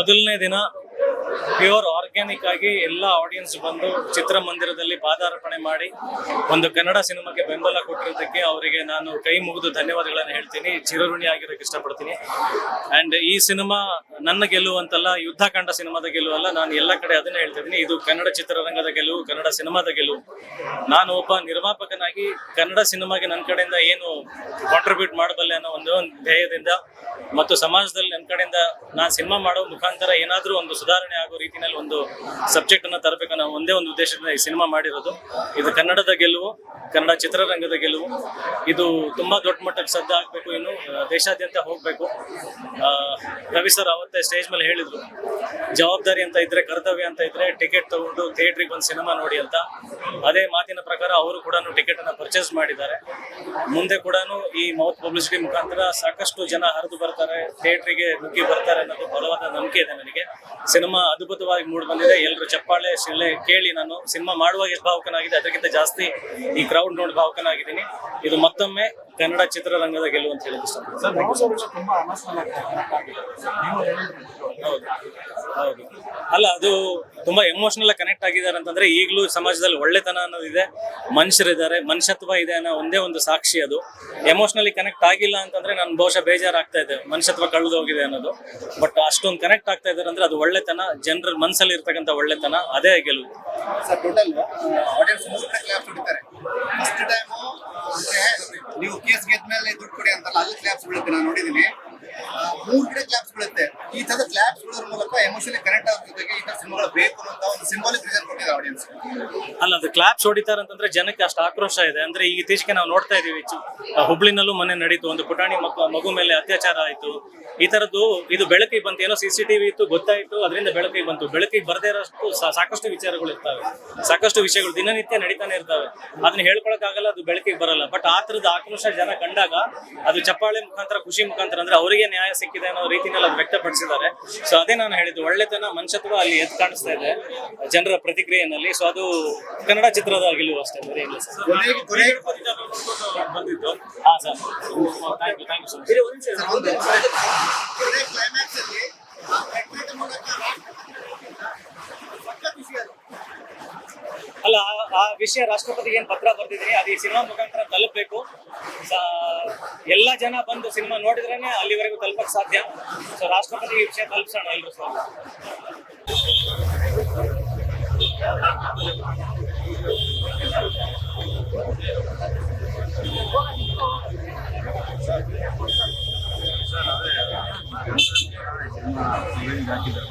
ಮೊದಲನೇ ದಿನ pure organic ಆಗಿ ಎಲ್ಲ ಆಡಿಯನ್ಸ್ ಬಂದು ಚಿತ್ರಮಂದಿರದಲ್ಲಿ ಪಾದಾರ್ಪಣೆ ಮಾಡಿ ಒಂದು ಕನ್ನಡ ಸಿನಿಮಾಗೆ ಬೆಂಬಲ ಕೊಟ್ಟಿರೋದಕ್ಕೆ ಅವರಿಗೆ ನಾನು ಕೈ ಮುಗಿದು ಧನ್ಯವಾದಗಳನ್ನು ಹೇಳ್ತೀನಿ. ಚಿರಋಣಿ ಆಗಿರೋಕ್ಕೆ ಇಷ್ಟಪಡ್ತೀನಿ. ಅಂಡ್ ಈ ಸಿನಿಮಾ ನನ್ನ ಗೆಲುವು ಅಂತಲ್ಲ ಯುದ್ಧಕಾಂಡ ಸಿನಿಮಾದ ಗೆಲುವು ಅಲ್ಲ, ನಾನು ಎಲ್ಲ ಕಡೆ ಅದನ್ನೇ ಹೇಳ್ತಿದ್ದೀನಿ ಇದು ಕನ್ನಡ ಚಿತ್ರರಂಗದ ಗೆಲುವು, ಕನ್ನಡ ಸಿನಿಮಾದ ಗೆಲುವು. ನಾನು ಒಬ್ಬ ನಿರ್ಮಾಪಕನಾಗಿ ಕನ್ನಡ ಸಿನಿಮಾಗೆ ನನ್ನ ಕಡೆಯಿಂದ ಏನು ಕಾಂಟ್ರಿಬ್ಯೂಟ್ ಮಾಡಬಲ್ಲೆ ಅನ್ನೋ ಒಂದು ಧ್ಯೇಯದಿಂದ ಮತ್ತು ಸಮಾಜದಲ್ಲಿ ನನ್ನ ಕಡೆಯಿಂದ ನಾನು ಸಿನಿಮಾ ಮಾಡೋ ಮುಖಾಂತರ ಏನಾದರೂ ಒಂದು ಸುಧಾರಣೆ ಆಗೋ ರೀತಿಯಲ್ಲಿ ಒಂದು ಸಬ್ಜೆಕ್ಟ್ ಅನ್ನ ತರಬೇಕು ಅನ್ನೋ ಒಂದೇ ಒಂದು ಉದ್ದೇಶದಿಂದ ಈ ಸಿನಿಮಾ ಮಾಡಿರೋದು. ಇದು ಕನ್ನಡದ ಗೆಲುವು, ಕನ್ನಡ ಚಿತ್ರರಂಗದ ಗೆಲುವು. ಇದು ತುಂಬಾ ದೊಡ್ಡ ಮಟ್ಟಕ್ಕೆ ಸದ್ದ ಆಗಬೇಕು ಇನ್ನು ದೇಶಾದ್ಯಂತ ಹೋಗ್ಬೇಕು. ರವಿ ಸರ್ ಅವತ್ತೇ ಸ್ಟೇಜ್ ಮೇಲೆ ಹೇಳಿದ್ರು, ಜವಾಬ್ದಾರಿ ಅಂತ ಇದ್ರೆ, ಕರ್ತವ್ಯ ಅಂತ ಇದ್ರೆ ಟಿಕೆಟ್ ತಗೊಂಡು ಥಿಯೇಟ್ರಿಗೆ ಒಂದು ಸಿನಿಮಾ ನೋಡಿ ಅಂತ. ಅದೇ ಮಾತಿನ ಪ್ರಕಾರ ಅವರು ಕೂಡ ಟಿಕೆಟ್ ಅನ್ನ ಪರ್ಚೇಸ್ ಮಾಡಿದ್ದಾರೆ. ಮುಂದೆ ಕೂಡ ಈ ಮೌತ್ ಪಬ್ಲಿಸಿಟಿ ಮುಖಾಂತರ ಸಾಕಷ್ಟು ಜನ ಹರಿದು ಬರ್ತಾರೆ ಥಿಯೇಟ್ರಿಗೆ ನುಗ್ಗಿ ಬರ್ತಾರೆ ಅನ್ನೋದು ಬಲವಾದ ನಂಬಿಕೆ ಇದೆ ನನಗೆ. ಸಿನಿಮಾ ಅದ್ಭುತವಾಗಿ ಮೂಡ್ ಬಂದಿದೆ. ಎಲ್ಲರೂ ಚಪ್ಪಾಳೆ ಶಿಲೆ ಕೇಳಿ ನಾನು ಸಿನಿಮಾ ಮಾಡುವಾಗ ಎಷ್ಟು ಭಾವುಕನಾಗಿದೆ ಅದಕ್ಕಿಂತ ಜಾಸ್ತಿ ಈ ಕ್ರೌಡ್ ನೋಡಿ ಭಾವುಕನಾಗಿದ್ದೀನಿ. ಇದು ಮತ್ತೊಮ್ಮೆ ಕನ್ನಡ ಚಿತ್ರರಂಗದ ಗೆಲುವು ಅಂತ ಇಷ್ಟಪಡ್ತೀನಿ. ಸರ್ ಹೌದು ಹೌದು. ಅಲ್ಲ ಅದು ತುಂಬಾ ಎಮೋಷನಲ್ ಕನೆಕ್ಟ್ ಆಗಿದ್ದಾರೆ ಅಂತಂದ್ರೆ ಈಗಲೂ ಸಮಾಜದಲ್ಲಿ ಒಳ್ಳೆತನ ಅನ್ನೋದಿದೆ ಮನುಷ್ಯರಿದ್ದಾರೆ. ಮನುಷ್ಯತ್ವ ಇದೆ ಅನ್ನೋ ಒಂದೇ ಒಂದು ಸಾಕ್ಷಿ ಅದು. ಎಮೋಷನಲಿ ಕನೆಕ್ಟ್ ಆಗಿಲ್ಲ ಅಂತಂದ್ರೆ ನಾನು ಬಹುಶಃ ಬೇಜಾರಾಗ್ತಾ ಇದೆ ಮನುಷ್ಯತ್ವ ಕಳೆದು ಹೋಗಿದೆ ಅನ್ನೋದು. ಬಟ್ ಅಷ್ಟೊಂದು ಕನೆಕ್ಟ್ ಆಗ್ತಾ ಇದ್ದಾರೆ ಅಂದ್ರೆ ಅದು ಒಳ್ಳೆತನ. ಜನರ ಮನಸ್ಸಲ್ಲಿ ಇರ್ತಕ್ಕಂಥ ಒಳ್ಳೆತನ. ಅದೇ ಗೆಲುವು. ನೀವು ಕೇಸ್ ಗೆದ್ಮೇಲೆ ದುಡ್ಡು ಕೊಡಿ ಅಂತಲ್ಲ, ಅಲ್ಲಿ ಕ್ಲಾಪ್ಸ್ ಬೀಳುತ್ತೆ. ನಾನು ನೋಡಿದ್ದೀನಿ ಮೂರು ಕಡೆ ಕ್ಲಾಪ್ಸ್ ಬೀಳುತ್ತೆ. ಈ ತರದ ಕ್ಲಾಪ್ಸ್ ಮೂಲಕ ಎಮೋಷನ್ ಕನೆಕ್ಟ್ ಆಗೋದಕ್ಕೆ ಈ ತರ ಸಿನಿಮಾಗಳು ಬೇಕು ಅಂತ ಒಂದು ಸಿಂಬಾಲಿಕ್ ರೀಸನ್ ಕೊಟ್ಟಿದೆ ಆಡಿಯನ್ಸ್ ಅಲ್ಲ, ಅದು ಕ್ಲಾಪ್ಸ್ ಹೊಡಿತಾರೆ ಅಂತಂದ್ರೆ ಜನಕ್ಕೆ ಅಷ್ಟು ಆಕ್ರೋಶ ಇದೆ. ಅಂದ್ರೆ ಈ ಇತ್ತೀಚೆಗೆ ನಾವು ನೋಡ್ತಾ ಇದೀವಿ ಹುಬ್ಳಿನಲ್ಲೂ ಮನೆ ನಡೀತು ಒಂದು ಪುಟಾಣಿ ಮಗು ಮೇಲೆ ಅತ್ಯಾಚಾರ ಆಯ್ತು. ಈ ತರದ್ದು ಇದು ಬೆಳಕಿಗೆ ಬಂತು, ಏನೋ ಸಿ ಟಿವಿ ಇತ್ತು, ಗೊತ್ತಾಯ್ತು, ಅದರಿಂದ ಬೆಳಕಿಗೆ ಬಂತು. ಬೆಳಕಿಗೆ ಬರದೇ ಇರೋಷ್ಟು ಸಾಕಷ್ಟು ವಿಚಾರಗಳು ಇರ್ತವೆ. ಸಾಕಷ್ಟು ವಿಷಯಗಳು ದಿನನಿತ್ಯ ನಡೀತಾನೆ ಇರ್ತವೆ. ಅದನ್ನ ಹೇಳ್ಕೊಳಕ್ ಆಗಲ್ಲ ಅದು ಬೆಳಕಿಗೆ ಬರಲ್ಲ. ಬಟ್ ಆ ತರದ ಆಕ್ರೋಶ ಜನ ಕಂಡಾಗ ಅದು ಚಪ್ಪಾಳೆ ಮುಖಾಂತರ, ಖುಷಿ ಮುಖಾಂತರ, ಅಂದ್ರೆ ಅವರಿಗೆ ನ್ಯಾಯ ಸಿಕ್ಕಿದೆ ಅನ್ನೋ ರೀತಿನಲ್ಲಿ ಅದು ವ್ಯಕ್ತಪಡಿಸಿದ್ದಾರೆ ಸೊ ಅದೇ ನಾನು ಹೇಳಿದ್ದು ಒಳ್ಳೆತನ ಮನುಷ್ಯತ್ವ ಅಲ್ಲಿ ಎದ್ದು ಕಾಣಿಸ್ತಾ ಇದೆ ಜನರ ಪ್ರತಿಕ್ರಿಯೆನಲ್ಲಿ ಸೊ ಅದು ಕನ್ನಡ ಚಿತ್ರದ ಗೆಲುವು ಅಷ್ಟೇ ಬೇರೆ ಇಲ್ಲ ಸರ್. ಹಾ sir. Thank you thank you sir ಆ ವಿಷಯ ರಾಷ್ಟ್ರಪತಿಗೆ ಏನ್ ಪತ್ರ ಬರ್ತಿದ್ರಿ ಅದು ಈ ಸಿನಿಮಾ ಮುಖಾಂತರ ತಲುಪಬೇಕು. ಎಲ್ಲ ಜನ ಬಂದು ಸಿನಿಮಾ ನೋಡಿದ್ರೇನೆ ಅಲ್ಲಿವರೆಗೂ ತಲುಪಕ್ ಸಾಧ್ಯ. ಸೊ ರಾಷ್ಟ್ರಪತಿ ಈ ವಿಷಯ ತಲುಪಿಸೋಣ ಎಲ್ಲರೂ ಸರ್. ಹಾಕಿದ್ದಾರೆ